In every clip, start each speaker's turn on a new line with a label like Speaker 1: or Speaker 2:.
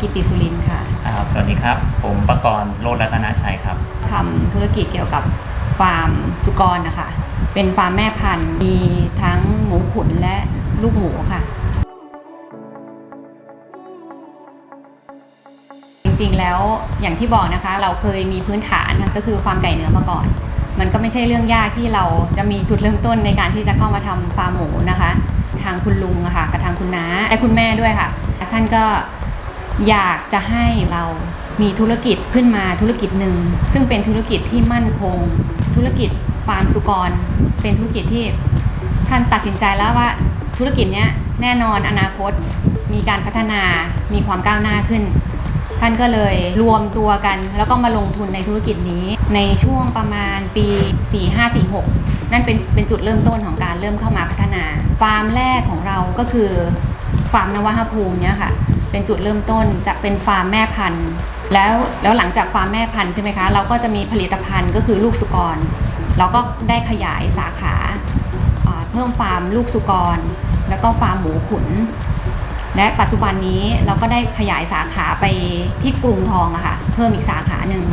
Speaker 1: กิติสุรินทร์ค่ะ
Speaker 2: อ่าสวัสดีครับ ผมประกรณ์โรจน์รัตนชัยครับ
Speaker 1: ทำธุรกิจเกี่ยวกับฟาร์มสุกรนะคะ เป็นฟาร์มแม่พันธุ์ มีทั้งหมูขุนและลูกหมูค่ะ จริงๆแล้วอย่างที่บอกนะคะ เราเคยมีพื้นฐานนะก็คือฟาร์มไก่เนื้อมาก่อน มันก็ไม่ใช่เรื่องยากที่เราจะมีจุดเริ่มต้นในการที่จะเข้ามาทำฟาร์มหมูนะคะ ทางคุณลุงอะค่ะกับทางคุณน้าและคุณแม่ด้วยค่ะ ท่านก็ อยากจะให้เรามีธุรกิจขึ้นมาธุรกิจหนึ่ง ซึ่งเป็นธุรกิจที่มั่นคง ธุรกิจฟาร์มสุกร เป็นธุรกิจที่ท่านตัดสินใจแล้วว่าธุรกิจนี้แน่นอนอนาคตมีการพัฒนามีความก้าวหน้าขึ้น ท่านก็เลยรวมตัวกัน แล้วก็มาลงทุนในธุรกิจนี้ ในช่วงประมาณปี 4546 นั่นเป็นเป็นจุดเริ่มต้นของการเริ่มเข้ามาพัฒนา ฟาร์มแรกของเราก็คือฟาร์มนวหภูมิเนี่ยค่ะ เป็นจุดเริ่มต้นจะเป็นฟาร์มแม่พันธุ์ แล้วแล้วหลังจากฟาร์มแม่พันธุ์ใช่ไหมคะเราก็จะมีผลิตภัณฑ์ก็คือลูกสุกร เราก็ได้ขยายสาขาเพิ่มฟาร์มลูกสุกร แล้วก็ฟาร์มหมูขุน และปัจจุบันนี้เราก็ได้ขยายสาขาไปที่กรุงทองอะค่ะเพิ่มอีกสาขาหนึ่ง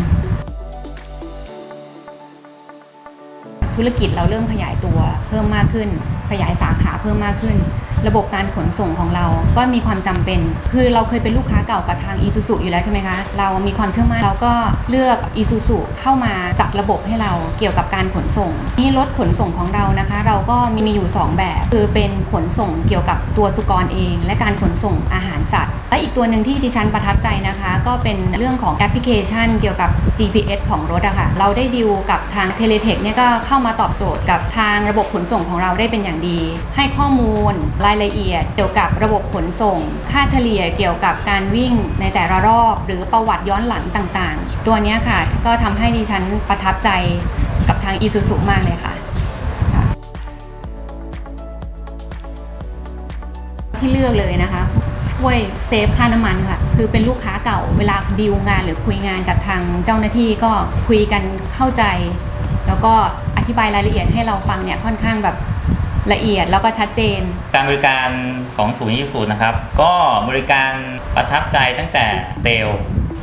Speaker 1: ธุรกิจเราเริ่มขยายตัวเพิ่มมากขึ้น ขยายสาขาเพิ่มมากขึ้น ระบบการขนส่งของเราก็มีความจำเป็น คือเราเคยเป็นลูกค้าเก่ากับทางอีซูซูอยู่แล้วใช่ไหมคะ เรามีความเชื่อมั่นเราก็เลือกอีซูซูเข้ามาจัดระบบให้เราเกี่ยวกับการขนส่ง นี่รถขนส่งของเรานะคะ เราก็มีอยู่ 2 แบบ คือเป็นขนส่งเกี่ยวกับตัวสุกรเอง และการขนส่งอาหารสัตว์ และอีกตัวหนึ่งที่ดิฉันประทับใจนะคะ ก็เป็นเรื่องของแอปพลิเคชัน เกี่ยวกับ GPS ของรถอะค่ะ เราได้ดิวกับทางเทเลเทคเนี่ยก็เข้ามาตอบโจทย์กับทางระบบขนส่งของเราได้เป็นอย่างดี ให้ข้อมูลรายละเอียด เกี่ยวกับระบบขนส่ง ค่าเฉลี่ยเกี่ยวกับการวิ่งในแต่ละรอบ หรือประวัติย้อนหลังต่างๆ ตัวนี้ค่ะก็ทำให้ดิฉันประทับใจกับทาง i s u z u มากเลยค่ะ ที่เลือกเลยนะคะช่วยเซฟค่าน้ำมันค่ะ คือเป็นลูกค้าเก่าเวลาดีลงานหรือคุยงานกับทางเจ้าหน้าที่ก็คุยกันเข้าใจ แล้วก็อธิบายรายละเอียดให้เราฟังเนี่ยค่อนข้างแบบ ละเอียดแล้วก็ชัดเจน
Speaker 2: การบริการของศูนย์ยูสูนะครับ ก็บริการประทับใจตั้งแต่เตล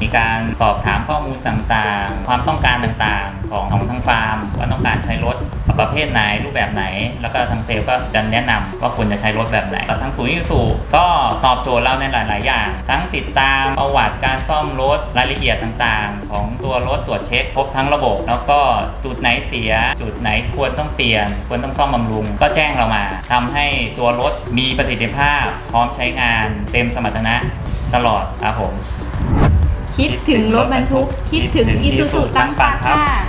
Speaker 2: มีการสอบถามข้อมูลต่างๆ ความต้องการต่างๆ ของของทางฟาร์มว่าต้องการใช้รถป เภทไหนรูปแบบไหน แล้วก็ทางเซลล์ก็จะแนะนำว่าควรจะใช้รถแบบไหนแต่ทางศูนย์ยูสูก็ตอบโจทย์เราในหลาย ๆ อย่าง ทั้งติดตามประวัติการซ่อมรถรายละเอียดต่างๆ ของตัวรถตรวจเช็คครบทั้งระบบ แล้วก็จุดไหนเสีย จุดไหนควรต้องเปลี่ยน ควรต้องซ่อมบำรุง ก็แจ้งเรามาทำให้ตัวรถมีประสิทธิภาพ พร้อมใช้งาน เต็มสมรรถนะตลอดครับผม
Speaker 1: คิดถึงรถบรรทุก คิดถึง
Speaker 2: คิดถึง
Speaker 1: อีซูซู
Speaker 2: Isuzu
Speaker 1: ตั้งปาก
Speaker 2: ตั้งปากครับ
Speaker 1: ค่ะ